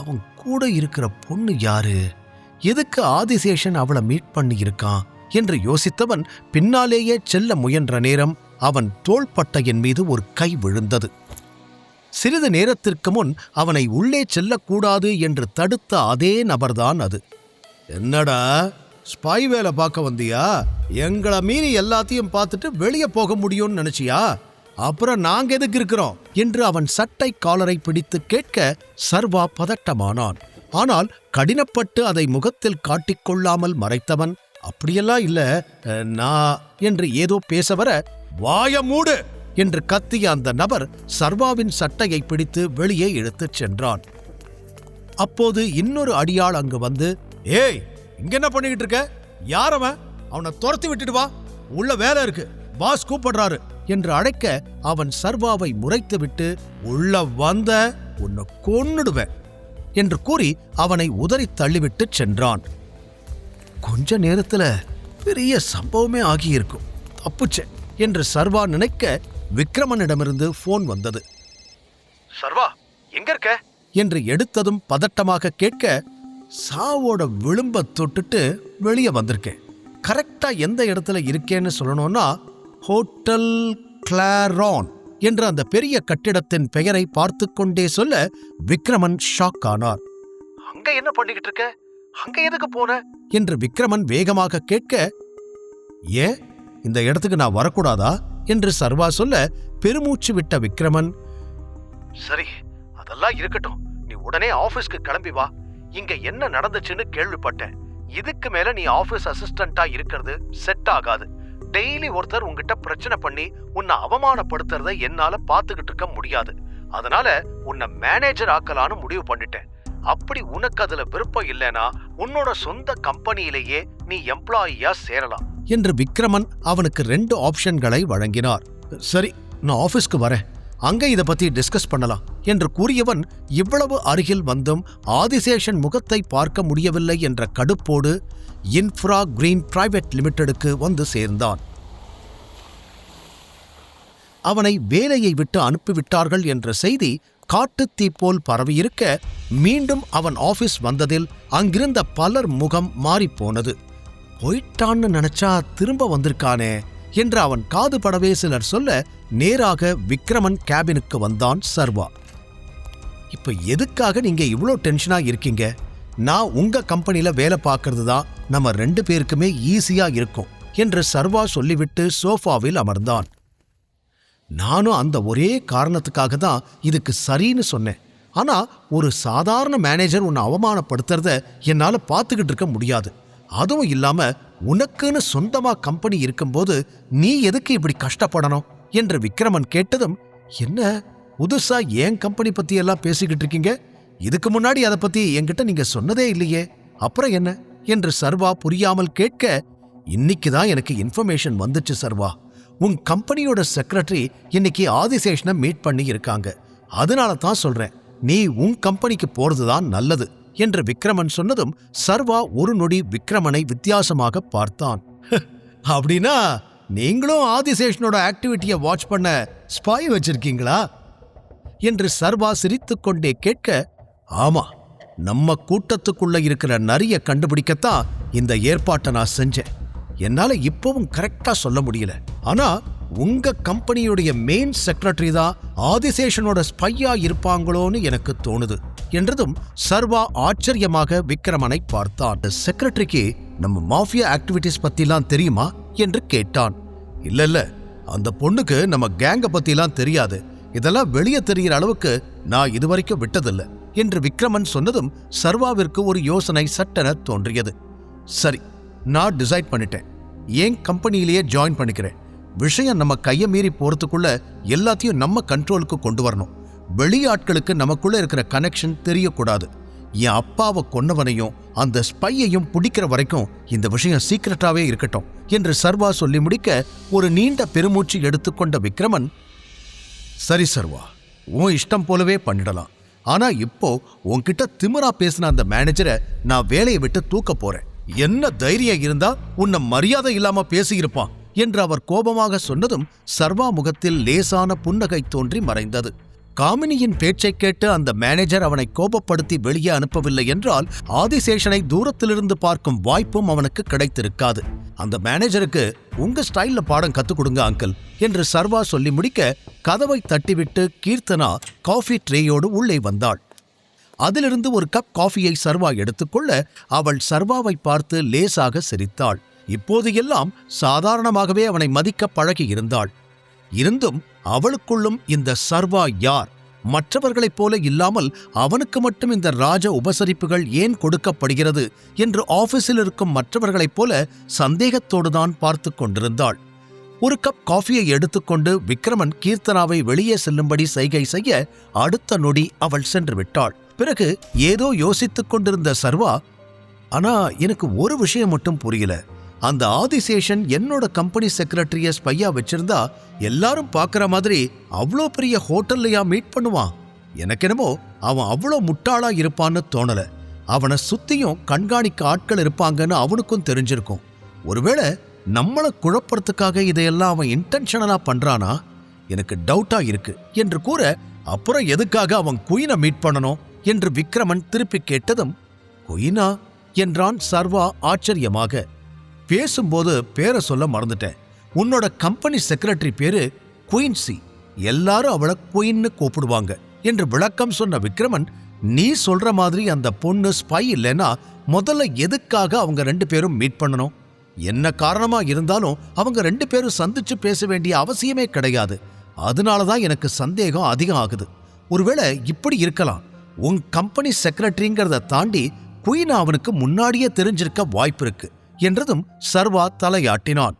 அவன் கூட இருக்கிற பொண்ணு யாரு? எதுக்கு ஆதிசேஷன் அவளை மீட் பண்ணி இருக்கான் என்று யோசித்தவன் பின்னாலேயே செல்ல முயன்ற நேரம் அவன் தோள்பட்டையின் மீது ஒரு கை விழுந்தது. சிறிது நேரத்திற்கு முன் அவனை உள்ளே செல்லக்கூடாது என்று தடுத்த அதே நபர்தான் அது. என்னடா? ஸ்பை வேலை பார்க்க வந்தியா? எங்களை மீறி எல்லாத்தையும் பார்த்துட்டு வெளியே போக முடியும்னு நினைச்சியா? அப்புறம் நாங்க எதுக்கு இருக்கிறோம்? என்று அவன் சட்டை காலரை பிடித்து கேட்க சர்வா பதட்டமானான். ஆனால் கடினப்பட்டு அதை முகத்தில் காட்டிக்கொள்ளாமல் மறைத்தவன் அப்படியெல்லாம் இல்ல நான் என்று ஏதோ பேச வர வாய மூடு என்று கத்திய அந்த நபர் சர்வாவின் சட்டையை பிடித்து வெளியே இழுத்துச் சென்றான். அப்போது இன்னொரு அடியாள் அங்கு வந்து ஏய் இங்க என்ன பண்ணிக்கிட்டு இருக்க? யாரவன் அவனை துரத்தி விட்டுட்டு வா. உள்ள வேலை இருக்கு. பாஸ் கூப்பிடுறாரு. என்று அழைக்க அவன் சர்வாவை முறைத்துவிட்டு உள்ள வந்த உன்னை கொன்னுடுவேன் என்று கூறி அவனை உதறி தள்ளிவிட்டு சென்றான். கொஞ்ச நேரத்துல பெரிய சம்பவமே ஆகியிருக்கும். தப்புச்சேன் என்று சர்வா நினைக்க விக்ரமனிடமிருந்து போன் வந்தது. சர்வா எங்க இருக்க? என்று எடுத்ததும் பதட்டமாக கேட்க சாவோட விளிம்ப தொட்டுட்டு வெளியே வந்திருக்கேன். கரெக்டா எந்த இடத்துல இருக்கேன்னு சொல்லணும்னா ஹோட்டல் கிளாரான் என்ற அந்த பெரிய கட்டிடத்தின் பெயரை பார்த்து கொண்டே சொல்ல விக்ரமன் ஷாக் ஆனார். அங்க என்ன பண்ணிக்கிட்டு இருக்க? அங்க எதுக்கு போன என்று விக்ரமன் வேகமாக கேட்க ஏன் இந்த இடத்துக்கு நான் வரக்கூடாதா? என்று சர்வா சொல்ல பெருமூச்சு விட்ட விக்ரமன் சரி அதெல்லாம் இருக்கட்டும். நீ உடனே ஆபீஸ்க்கு கிளம்பி வா. இங்க என்ன நடந்துச்சுன்னு கேள்விப்பட்டேன். இதுக்கு மேல நீ ஆபீஸ் அசிஸ்டண்டா இருக்கிறது செட் ஆகாது. டெய்லி ஒருத்தர் உங்ககிட்ட பிரச்சனை பண்ணி உன்னை அவமானப்படுத்துறத என்னால பாத்துக்கிட்டு இருக்க முடியாது. அதனால உன்னை மேனேஜர் ஆக்கலான்னு முடிவு பண்ணிட்டேன். அப்படி உனக்கு அதுல விருப்பம் இல்லைனா உன்னோட சொந்த கம்பெனியிலேயே நீ எம்ப்ளாயியா சேரலாம். என்று விக்ரமன் அவனுக்கு ரெண்டு ஆப்ஷன்களை வழங்கினார். சரி நான் ஆபீஸ்க்கு வரேன். அங்க இதை பத்தி டிஸ்கஸ் பண்ணலாம். என்று கூறியவன் இவ்வளவு அருகில் வந்தும் ஆதிசேஷன் முகத்தை பார்க்க முடியவில்லை என்ற கடுப்போடு இன்ஃப்ரா கிரீன் பிரைவேட் லிமிடெடுக்கு வந்து சேர்ந்தான். அவனை வேலையை விட்டு அனுப்பிவிட்டார்கள் என்ற செய்தி காட்டுத்தீ போல் பரவியிருக்க மீண்டும் அவன் ஆபீஸ் வந்ததில் அங்கிருந்த பலர் முகம் மாறிப்போனது. போயிட்டான்னு நினைச்சா திரும்ப வந்திருக்கானே என்று அவன் காதுபடவே சிலர் சொல்ல நேராக விக்ரமன் கேபினுக்கு வந்தான் சர்வா. இப்போ எதுக்காக நீங்கள் இவ்வளோ டென்ஷனாக இருக்கீங்க? நான் உங்க கம்பெனியில் வேலை பார்க்கறது தான் நம்ம ரெண்டு பேருக்குமே ஈஸியாக இருக்கும் என்று சர்வா சொல்லிவிட்டு சோஃபாவில் அமர்ந்தான். நானும் அந்த ஒரே காரணத்துக்காக தான் இதுக்கு சரின்னு சொன்னேன். ஆனா ஒரு சாதாரண மேனேஜர் உன்னை அவமானப்படுத்துறத என்னால பார்த்துக்கிட்டு இருக்க முடியாது. அதுவும் இல்லாம உனக்குன்னு சொந்தமா கம்பெனி இருக்கும்போது நீ எதுக்கு இப்படி கஷ்டப்படணும்? என்று விக்ரமன் கேட்டதும் என்ன? புதுசா என் கம்பெனி பத்தி எல்லாம் பேசிக்கிட்டு இருக்கீங்க? இதுக்கு முன்னாடி அதை பத்தி என்கிட்ட நீங்க சொன்னதே இல்லையே. அப்புறம் என்ன? என்று சர்வா புரியாமல் கேட்க இன்னைக்கு தான் எனக்கு இன்ஃபர்மேஷன் வந்துச்சு சர்வா. உன் கம்பெனியோட செக்ரட்டரி இன்னைக்கு ஆதிசேஷனை மீட் பண்ணி இருக்காங்க. அதனால தான் சொல்றேன் நீ உன் கம்பெனிக்கு போறது தான் நல்லது என்று விக்ரமன் சொன்னதும் சர்வா ஒரு நொடி விக்ரமனை வித்தியாசமாக பார்த்தான். அப்படின்னா நீங்களும் ஆதிசேஷனோட ஆக்டிவிட்டியை வாட்ச் பண்ண ஸ்பாய் வச்சிருக்கீங்களா? என்று சர்வா சிரித்துக்கொண்டே கேட்க ஆமா நம்ம கூட்டத்துக்குள்ள இருக்கிற நரிய கண்டுபிடிக்கத்தான் இந்த ஏற்பாட்டை நான் செஞ்சேன். என்னால இப்பவும் கரெக்டா சொல்ல முடியல. ஆனா உங்க கம்பெனியுடைய மெயின் செக்ரட்டரி தான் ஆதிசேஷனோட ஸ்பையா இருப்பாங்களோன்னு எனக்கு தோணுது என்றதும் சர்வா ஆச்சரியமாக விக்ரமனை பார்த்தான். செக்ரட்டரிக்கு நம்ம மாஃபியா ஆக்டிவிட்டிஸ் பத்திலாம் தெரியுமா? என்று கேட்டான். இல்ல இல்ல அந்த பொண்ணுக்கு நம்ம கேங்கை பத்திலாம் தெரியாது. இதெல்லாம் வெளியே தெரிகிற அளவுக்கு நான் இதுவரைக்கும் விட்டதில்ல என்று விக்ரமன் சொன்னதும் சர்வாவிற்கு ஒரு யோசனை சட்டென தோன்றியது. சரி நான் டிசைட் பண்ணிட்டேன். என் கம்பெனியிலேயே ஜாயின் பண்ணிக்கிறேன்? விஷயம் நம்ம கையை மீறி போறதுக்குள்ள எல்லாத்தையும் நம்ம கண்ட்ரோலுக்கு கொண்டு வரணும். வெளியாட்களுக்கு நமக்குள்ள இருக்கிற கனெக்ஷன் தெரியக்கூடாது. என் அப்பாவை கொன்னவனையும் அந்த ஸ்பையையும் பிடிக்கிற வரைக்கும் இந்த விஷயம் சீக்கிரட்டாவே இருக்கட்டும் என்று சர்வா சொல்லி முடிக்க ஒரு நீண்ட பெருமூச்சு எடுத்துக்கொண்ட விக்ரமன் சரி சர்வா உன் இஷ்டம் போலவே பண்ணிடலாம். ஆனா இப்போ உன்கிட்ட திமிரா பேசின அந்த மேனேஜரை நான் வேலையை விட்டு தூக்க போறேன். என்ன தைரியம் இருந்தா உன்னை மரியாதை இல்லாம பேசியிருப்பான் என்று அவர் கோபமாக சொன்னதும் சர்வா முகத்தில் லேசான புன்னகை தோன்றி மறைந்தது. காமினியின் பேச்சைக் கேட்டு அந்த மேனேஜர் அவனை கோபப்படுத்தி வெளியே அனுப்பவில்லை என்றால் ஆதிசேஷனை தூரத்திலிருந்து பார்க்கும் வாய்ப்பும் அவனுக்கு கிடைத்திருக்காது. அந்த மேனேஜருக்கு உங்க ஸ்டைல்ல பாடம் கத்துக் கொடுங்க அங்கிள் என்று சர்வா சொல்லி முடிக்க கதவை தட்டிவிட்டு கீர்த்தனா காஃபி ட்ரேயோடு உள்ளே வந்தாள். அதிலிருந்து ஒரு கப் காஃபியை சர்வா எடுத்துக்கொள்ள அவள் சர்வாவை பார்த்து லேசாக சிரித்தாள். இப்போது எல்லாம் சாதாரணமாகவே அவனை மதிக்க பழகி இருந்தாள். இருந்தும் அவளுக்குள்ளும் இந்த சர்வா யார்? மற்றவர்களைப் போல இல்லாமல் அவனுக்கு மட்டும் இந்த ராஜ உபசரிப்புகள் ஏன் கொடுக்கப்படுகிறது? என்று ஆபீஸில் இருக்கும் மற்றவர்களைப் போல சந்தேகத்தோடுதான் பார்த்து கொண்டிருந்தாள். ஒரு கப் காஃபியை எடுத்துக்கொண்டு விக்ரமன் கீர்த்தனாவை வெளியே செல்லும்படி சைகை செய்ய அடுத்த நொடி அவள் சென்று விட்டாள். பிறகு ஏதோ யோசித்துக் கொண்டிருந்த சர்வா ஆனா எனக்கு ஒரு விஷயம் மட்டும் புரியல. அந்த ஆதிசேஷன் என்னோட கம்பெனி செக்ரட்டரிய ஸ்பையா வச்சிருந்தா எல்லாரும் பார்க்குற மாதிரி அவ்வளோ பெரிய ஹோட்டல்லையா மீட் பண்ணுவான். எனக்கு என்னமோ அவன் அவ்வளோ முட்டாளா இருப்பான்னு தோணல. அவனை சுத்தியும் கண்காணிக்க ஆட்கள் இருப்பாங்கன்னு அவனுக்கும் தெரிஞ்சிருக்கும். ஒருவேளை நம்மளை குழப்பறதுக்காக இதையெல்லாம் அவன் இன்டென்ஷனலா பண்றானா? எனக்கு டவுட்டா இருக்கு. என்று கூற அப்புறம் எதுக்காக அவன் குயினை மீட் பண்ணணும்? என்று விக்ரமன் திருப்பி கேட்டதும் குயினா என்றான் சர்வா ஆச்சரியமாக. பேசும்போது பேரை சொல்ல மறந்துட்டேன். உன்னோட கம்பெனி செக்ரட்டரி பேரு குயின்சி எல்லாரும் அவளை குயின்னு கூப்பிடுவாங்க என்று விளக்கம் சொன்ன விக்ரமன் நீ சொல்ற மாதிரி அந்த பொண்ணு ஸ்பை இல்லைன்னா முதல்ல எதுக்காக அவங்க ரெண்டு பேரும் மீட் பண்ணணும்? என்ன காரணமா இருந்தாலும் அவங்க ரெண்டு பேரும் சந்திச்சு பேச வேண்டிய அவசியமே கிடையாது. அதனால தான் எனக்கு சந்தேகம் அதிகம் ஆகுது. ஒருவேளை இப்படி இருக்கலாம். உன் கம்பெனி செக்ரட்டரிங்கிறத தாண்டி குயின் அவனுக்கு முன்னாடியே தெரிஞ்சிருக்க வாய்ப்பு இருக்கு. என்றதும் சர்வா தலையாட்டினான்.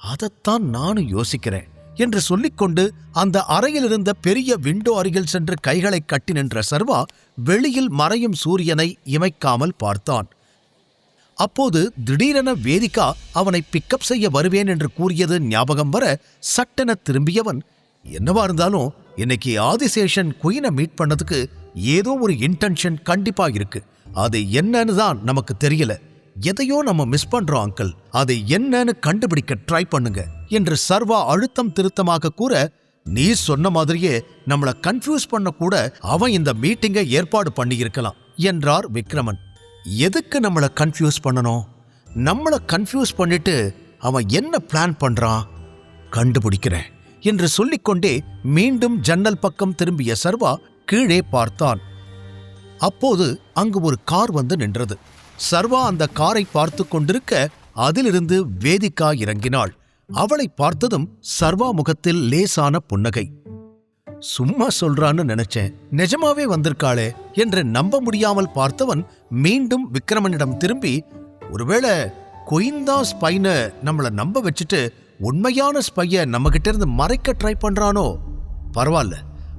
அதைத்தான் நானும் யோசிக்கிறேன் என்று சொல்லிக்கொண்டு அந்த அறையில் இருந்த பெரிய விண்டோ அருகில் சென்று கைகளை கட்டி நின்ற சர்வா வெளியில் மறையும் சூரியனை இமைக்காமல் பார்த்தான். அப்போது திடீரென வேதிகா அவனை பிக்கப் செய்ய வருவேன் என்று கூறியது ஞாபகம் வர சட்டென திரும்பியவன் என்னவா இருந்தாலும் இன்னைக்கு ஆதிசேஷன் குயினை மீட் பண்ணதுக்கு ஏதோ ஒரு இன்டென்ஷன் கண்டிப்பா இருக்கு. அது என்னன்னு தான் நமக்கு தெரியல. எதையோ நம்ம மிஸ் பண்றோம் அங்கிள் அது என்னன்னு கண்டுபிடிக்க ட்ரை பண்ணுங்க. என்று சர்வா அழுத்தம் திருத்தமாக கூற நீ சொன்ன மாதிரியே நம்மளை கன்ஃபியூஸ் பண்ண கூட அவன் இந்த மீட்டிங்கை ஏற்பாடு பண்ணியிருக்கலாம் என்றார் விக்ரமன். எதுக்கு நம்மளை கன்ஃபியூஸ் பண்ணணும்? நம்மளை கன்ஃபியூஸ் பண்ணிட்டு அவன் என்ன பிளான் பண்றான்? கண்டுபிடிக்கிறேன் என்று சொல்லிக்கொண்டே மீண்டும் ஜன்னல் பக்கம் திரும்பிய சர்வா கீழே பார்த்தான். அப்போது அங்கு ஒரு கார் வந்து நின்றது. சர்வா அந்த காரை பார்த்து கொண்டிருக்க அதிலிருந்து வேதிகா இறங்கினாள். அவளை பார்த்ததும் சர்வா முகத்தில் லேசான புன்னகை. சும்மா சொல்றான்னு நினைச்சேன். நிஜமாவே வந்திருக்காளே என்று நம்ப முடியாமல் பார்த்தவன் மீண்டும் விக்ரமனிடம் திரும்பி ஒருவேளை கொயிந்தா ஸ்பைனை நம்மளை நம்ப வச்சுட்டு உண்மையான ஸ்பைய நம்ம கிட்ட இருந்து மறைக்க ட்ரை பண்றானோ? பரவாயில்ல.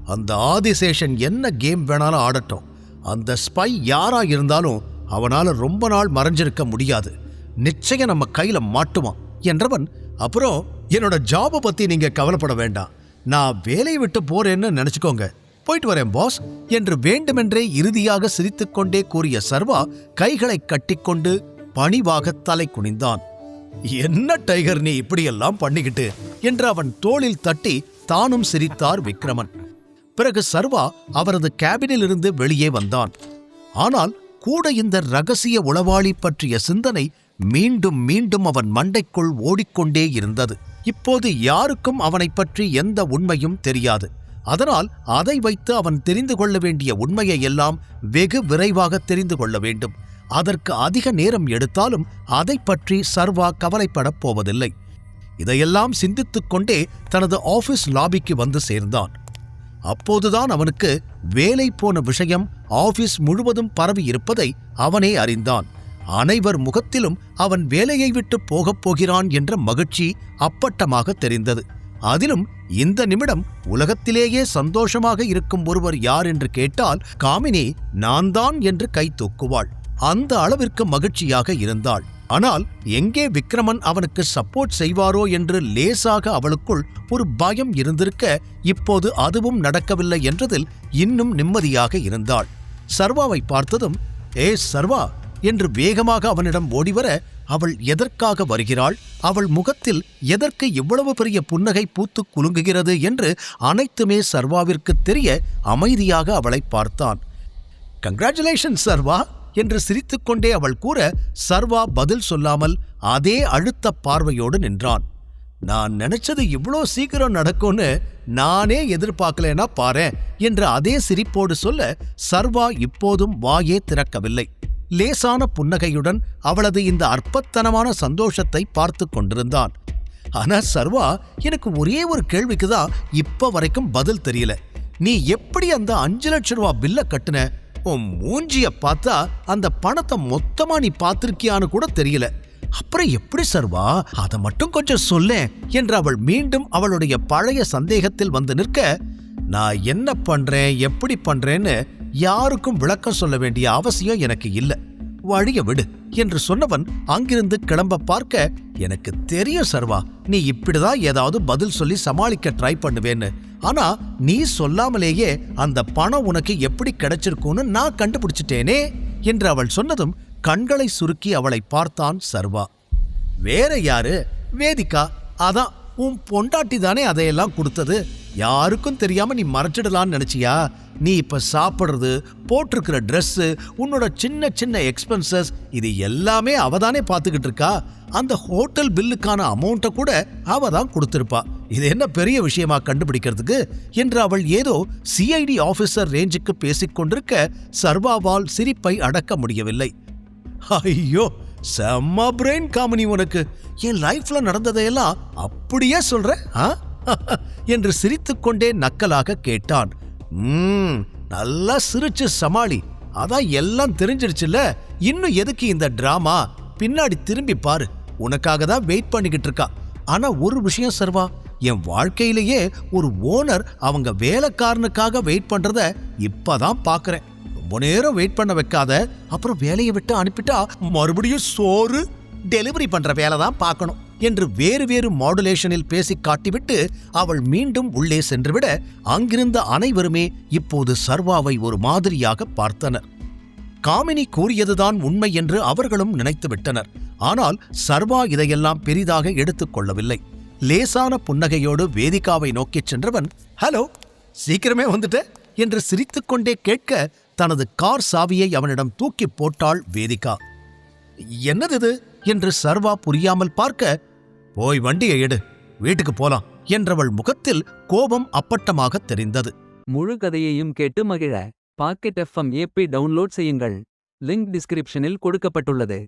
அந்த ஆதிசேஷன் என்ன கேம் வேணாலும் ஆடட்டும். அந்த ஸ்பை யாரா இருந்தாலும் அவனால் ரொம்ப நாள் மறைஞ்சிருக்க முடியாது. நிச்சயம் நம்ம கையில மாட்டுவான். என்றவன் அப்புறம் என்னோட ஜாபை பத்தி நீங்கள் கவலைப்பட வேண்டாம். நான் வேலையை விட்டு போறேன்னு நினச்சிக்கோங்க. போயிட்டு வரேன் பாஸ் என்று வேண்டுமென்றே இறுதியாக சிரித்துக்கொண்டே கூறிய சர்வா கைகளை கட்டிக்கொண்டு பணிவாக தலை குனிந்தான். என்ன டைகர் நீ இப்படியெல்லாம் பண்ணிக்கிட்டு? என்று அவன் தோளில் தட்டி தானும் சிரித்தார் விக்ரமன். பிறகு சர்வா அவரது கேபினில் இருந்து வெளியே வந்தான். ஆனால் கூட இந்த ரகசிய உளவாளி பற்றிய சிந்தனை மீண்டும் மீண்டும் அவன் மண்டைக்குள் ஓடிக்கொண்டே இருந்தது. இப்போது யாருக்கும் அவனைப் பற்றி எந்த உண்மையும் தெரியாது. அதனால் அதை வைத்து அவன் தெரிந்து கொள்ள வேண்டிய உண்மையை எல்லாம் வெகு விரைவாக தெரிந்து கொள்ள வேண்டும். அதற்கு அதிக நேரம் எடுத்தாலும் அதைப் பற்றி சர்வா கவலைப்படப் போவதில்லை. இதையெல்லாம் சிந்தித்துக் கொண்டே தனது ஆபீஸ் லாபிக்கு வந்து சேர்ந்தான். அப்போதுதான் அவனுக்கு வேலை போன விஷயம் ஆபீஸ் முழுவதும் பரவி இருப்பதை அவனே அறிந்தான். அனைவர் முகத்திலும் அவன் வேலையை விட்டு போகப் போகிறான் என்ற மகிழ்ச்சி அப்பட்டமாக தெரிந்தது. அதிலும் இந்த நிமிடம் உலகத்திலேயே சந்தோஷமாக இருக்கும் ஒருவர் யார் என்று கேட்டால் காமினி நான் தான் என்று கை தூக்குவாள். அந்த அளவிற்கு மகிழ்ச்சியாக இருந்தாள். ஆனால் எங்கே விக்ரமன் அவனுக்கு சப்போர்ட் செய்வாரோ என்று லேசாக அவளுக்குள் ஒரு பயம் இருந்திருக்க இப்போது அதுவும் நடக்கவில்லை என்றதில் இன்னும் நிம்மதியாக இருந்தாள். சர்வாவை பார்த்ததும் ஏ சர்வா! என்று வேகமாக அவனிடம் ஓடிவர அவள் எதற்காக வருகிறாள்? அவள் முகத்தில் எதற்கு இவ்வளவு பெரிய புன்னகை பூத்துக் குலுங்குகிறது என்று அனைத்துமே சர்வாவிற்கு தெரிய அமைதியாக அவளை பார்த்தான். கங்க்ராச்சுலேஷன் சர்வா! என்று சிரித்துக்கொண்டே அவள் கூற சர்வா பதில் சொல்லாமல் அதே அழுத்த பார்வையோடு நின்றான். நான் நினைச்சது இவ்வளோ சீக்கிரம் நடக்கும்னு நானே எதிர்பார்க்கலேனா பாரேன் என்று அதே சிரிப்போடு சொல்ல சர்வா இப்போதும் வாயே திறக்கவில்லை. லேசான புன்னகையுடன் அவளது இந்த அற்பத்தனமான சந்தோஷத்தை பார்த்து கொண்டிருந்தான். ஆனா சர்வா எனக்கு ஒரே ஒரு கேள்விக்கு தான் இப்ப வரைக்கும் பதில் தெரியல. நீ எப்படி அந்த அஞ்சு லட்சம் ரூபா பில்ல கட்டுன? உன் மூஞ்சிய பார்த்தா அந்த பணத்தை மொத்தமா நீ பார்த்திருக்கியான்னு கூட தெரியல. அப்புறம் எப்படி சர்வா அதை மட்டும் கொஞ்சம் சொல்லேன் என்று அவள் மீண்டும் அவளுடைய பழைய சந்தேகத்தில் வந்து நிற்க நான் என்ன பண்றேன் எப்படி பண்றேன்னு யாருக்கும் விளக்கம் சொல்ல வேண்டிய அவசியம் எனக்கு இல்லை. வழிய விடு. என்று சொன்னவன் அங்கிருந்து கிளம்ப பார்க்க எனக்கு தெரியும் சர்வா நீ இப்படிதான் ஏதாவது பதில் சொல்லி சமாளிக்க ட்ரை பண்ணுவேன்னு. ஆனா நீ சொல்லாமலேயே அந்த பணம் உனக்கு எப்படி கிடைச்சிருக்கும்னு நான் கண்டுபிடிச்சிட்டேனே என்று அவள் சொன்னதும் கண்களை சுருக்கி அவளை பார்த்தான் சர்வா. வேற யாரு? வேதிகா அதான் உன் பொண்டாட்டி தானே அதையெல்லாம் கொடுத்தது? யாருக்கும் தெரியாம நீ மறைச்சிடலான்னு நினைச்சியா? நீ இப்ப சாப்பிடுறது போட்டிருக்கிற ட்ரெஸ்ஸு உன்னோட சின்ன சின்ன எக்ஸ்பென்சஸ் இது எல்லாமே அவ தானே பார்த்துக்கிட்டு இருக்கா? அந்த ஹோட்டல் பில்லுக்கான அமௌண்ட்டை கூட அவ தான் கொடுத்துருப்பா. இது என்ன பெரிய விஷயமா கண்டுபிடிக்கிறதுக்கு? என்று அவள் ஏதோ சிஐடி ஆபீசர் ரேஞ்சுக்கு பேசிக்கொண்டிருக்க சர்வாவால் சிரிப்பை அடக்க முடியவில்லை. ஐயோ! செம்ம பிரெயின் காமெடி உனக்கு. என் லைஃப்ல நடந்ததையெல்லாம் அப்படியே சொல்ற ஆ? என்று சிரித்துக்கொண்டே நக்கலாக கேட்டான். ம் நல்லா சிரிச்சு சமாளி. அதான் எல்லாம் தெரிஞ்சிருச்சுல இன்னும் எதுக்கு இந்த டிராமா பின்னாடி திரும்பி பாரு. உனக்காக தான் வெயிட் பண்ணிக்கிட்டு இருக்கா. ஆனா ஒரு விஷயம் சர்வா என் வாழ்க்கையிலேயே ஒரு ஓனர் அவங்க வேலைக்காரனுக்காக வெயிட் பண்றத இப்பதான் பாக்குறேன். ரொம்ப நேரம் வெயிட் பண்ண வைக்காத. அப்புறம் வேலையை விட்டு அனுப்பிட்டா மறுபடியும் சோறு டெலிவரி பண்ற வேலை தான் பார்க்கணும் என்று வேறு வேறு மாடுலேஷனில் பேசி காட்டிவிட்டு அவள் மீண்டும் உள்ளே சென்றுவிட அங்கிருந்த அனைவருமே இப்போது சர்வாவை ஒரு மாதிரியாக பார்த்தனர். காமினி கூறியதுதான் உண்மை என்று அவர்களும் நினைத்து விட்டனர். ஆனால் சர்வா இதையெல்லாம் பெரிதாக எடுத்துக்கொள்ளவில்லை லேசான புன்னகையோடு வேதிகாவை நோக்கிச் சென்றவன் ஹலோ சீக்கிரமே வந்துட்ட என்று சிரித்துக்கொண்டே கேட்க தனது கார் சாவியை அவனிடம் தூக்கி போட்டாள் வேதிகா. என்னது இது? என்று சர்வா புரியாமல் பார்க்க போய் வண்டியை எடு வீட்டுக்கு போலாம் என்றவள் முகத்தில் கோபம் அப்பட்டமாக தெரிந்தது. முழு கதையையும் கேட்டு மகிழ பாக்கெட் எஃப்எம் ஏபி டவுன்லோட் செய்யுங்கள். லிங்க் டிஸ்கிரிப்ஷனில் கொடுக்கப்பட்டுள்ளது.